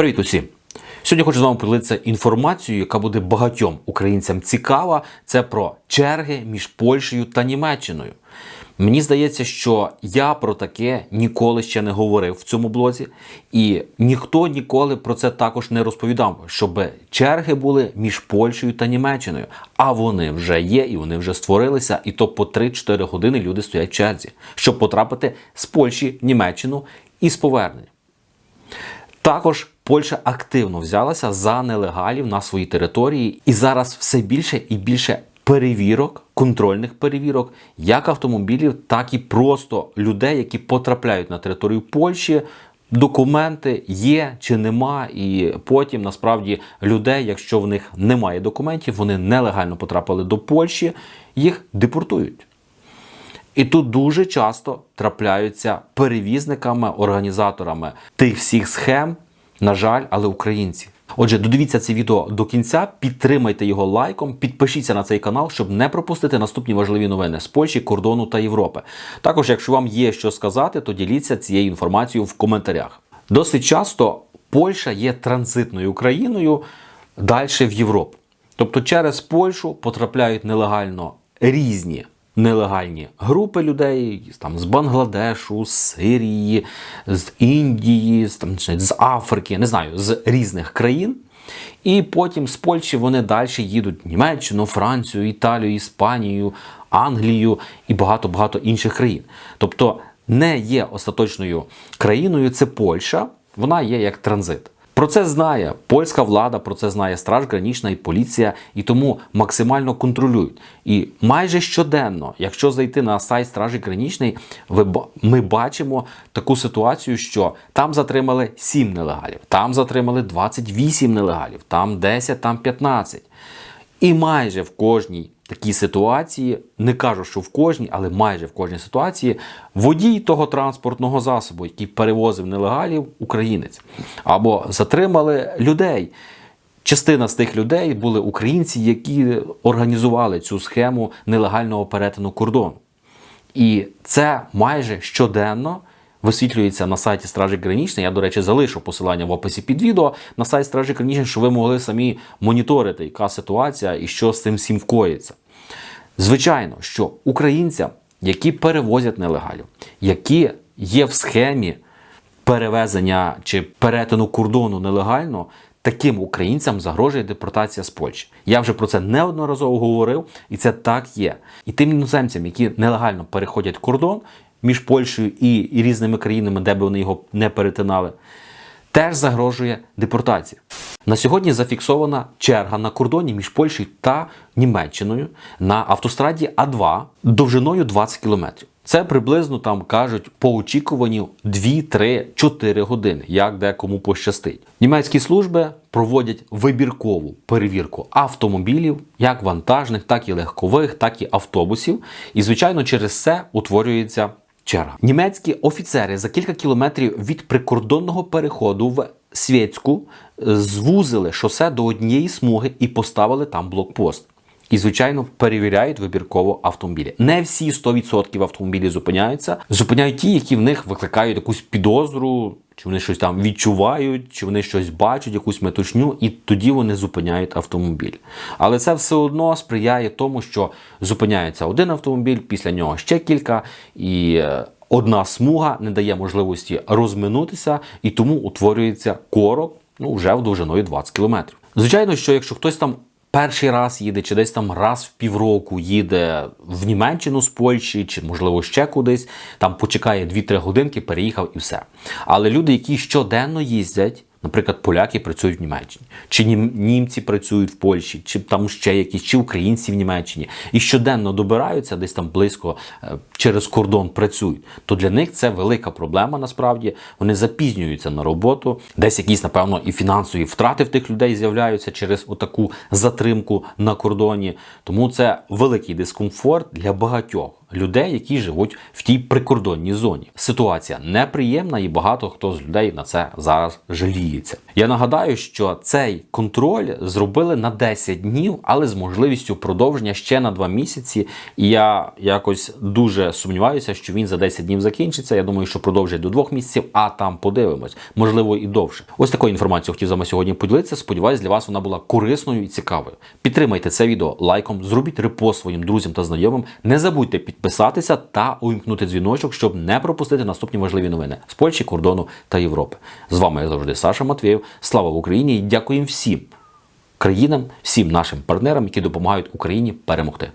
Привіт усім! Сьогодні хочу з вами поділитися інформацією, яка буде багатьом українцям цікава. Це про черги між Польщею та Німеччиною. Мені здається, що я про таке ніколи ще не говорив в цьому блозі, і ніхто ніколи про це також не розповідав, щоб черги були між Польщею та Німеччиною. А вони вже є, і вони вже створилися, і то по 3-4 години люди стоять в черзі, щоб потрапити з Польщі в Німеччину і з повернення. Також Польща активно взялася за нелегалів на своїй території, і зараз все більше і більше перевірок, контрольних перевірок, як автомобілів, так і просто людей, які потрапляють на територію Польщі. Документи є чи нема, і потім насправді людей, якщо в них немає документів, вони нелегально потрапили до Польщі, їх депортують. І тут дуже часто трапляються перевізниками, організаторами тих всіх схем, на жаль, але українці. Отже, додивіться це відео до кінця, підтримайте його лайком, підпишіться на цей канал, щоб не пропустити наступні важливі новини з Польщі, кордону та Європи. Також, якщо вам є що сказати, то діліться цією інформацією в коментарях. Досить часто Польща є транзитною країною далі в Європу. Тобто через Польщу потрапляють нелегально різні нелегальні групи людей там, з Бангладешу, з Сирії, з Індії, з, там, з Африки, не знаю, з різних країн. І потім з Польщі вони далі їдуть в Німеччину, Францію, Італію, Іспанію, Англію і багато-багато інших країн. Тобто не є остаточною країною, це Польща, вона є як транзит. Про це знає польська влада, про це знає Страж Гранічна і поліція, і тому максимально контролюють. І майже щоденно, якщо зайти на сайт Стражі Гранічної, ми бачимо таку ситуацію, що там затримали 7 нелегалів, там затримали 28 нелегалів, там 10, там 15. І майже в кожній такій ситуації, не кажу, що в кожній, але майже в кожній ситуації, водій того транспортного засобу, який перевозив нелегалів, українець, або затримали людей. Частина з тих людей були українці, які організували цю схему нелегального перетину кордону. І це майже щоденно висвітлюється на сайті Стражі Гранічної. Я, до речі, залишу посилання в описі під відео на сайт Стражі Гранічної, щоб ви могли самі моніторити, яка ситуація і що з цим всім вкоїться. Звичайно, що українцям, які перевозять нелегалів, які є в схемі перевезення чи перетину кордону нелегально, таким українцям загрожує депортація з Польщі. Я вже про це неодноразово говорив, і це так є. І тим іноземцям, які нелегально переходять кордон між Польщею і, і різними країнами, де би вони його не перетинали, теж загрожує депортація. На сьогодні зафіксована черга на кордоні між Польщею та Німеччиною на автостраді А2 довжиною 20 кілометрів. Це приблизно там кажуть по очікуванню 2, 3, 4 години, як де кому пощастить. Німецькі служби проводять вибіркову перевірку автомобілів, як вантажних, так і легкових, так і автобусів. І, звичайно, через це утворюється черга. Німецькі офіцери за кілька кілометрів від прикордонного переходу в Свєцьку звузили шосе до однієї смуги і поставили там блокпост. І, звичайно, перевіряють вибірково автомобілі. Не всі 100% автомобілів зупиняються. Зупиняють ті, які в них викликають якусь підозру, чи вони щось там відчувають, чи вони щось бачать, якусь метушню, і тоді вони зупиняють автомобіль. Але це все одно сприяє тому, що зупиняється один автомобіль, після нього ще кілька, і е, одна смуга не дає можливості розминутися, і тому утворюється корок ну, вже в довжиною 20 км. Звичайно, що якщо хтось там перший раз їде, чи десь там раз в півроку їде в Німеччину з Польщі, чи, можливо, ще кудись, там почекає 2-3 годинки, переїхав і все. Але люди, які щоденно їздять, Наприклад, поляки працюють в Німеччині, чи німці працюють в Польщі, чи там ще якісь, чи українці в Німеччині, і щоденно добираються десь там близько е, через кордон працюють. То для них це велика проблема. Насправді вони запізнюються на роботу. Десь якісь, напевно, і фінансові втрати в тих людей з'являються через отаку затримку на кордоні. Тому це великий дискомфорт для багатьох. Людей, які живуть в тій прикордонній зоні. Ситуація неприємна, і багато хто з людей на це зараз жаліється. Я нагадаю, що цей контроль зробили на 10 днів, але з можливістю продовження ще на 2 місяці. І я якось дуже сумніваюся, що він за 10 днів закінчиться. Я думаю, що продовжать до 2 місяців, а там подивимось, можливо, і довше. Ось такою інформацією хотів з вами сьогодні поділитися. Сподіваюсь, для вас вона була корисною і цікавою. Підтримайте це відео лайком, зробіть репост своїм друзям та знайомим. Не забудьте підписатися та увімкнути дзвіночок, щоб не пропустити наступні важливі новини з Польщі, кордону та Європи. З вами як завжди Саша Матвєєв. Слава Україні і дякуємо всім країнам, всім нашим партнерам, які допомагають Україні перемогти.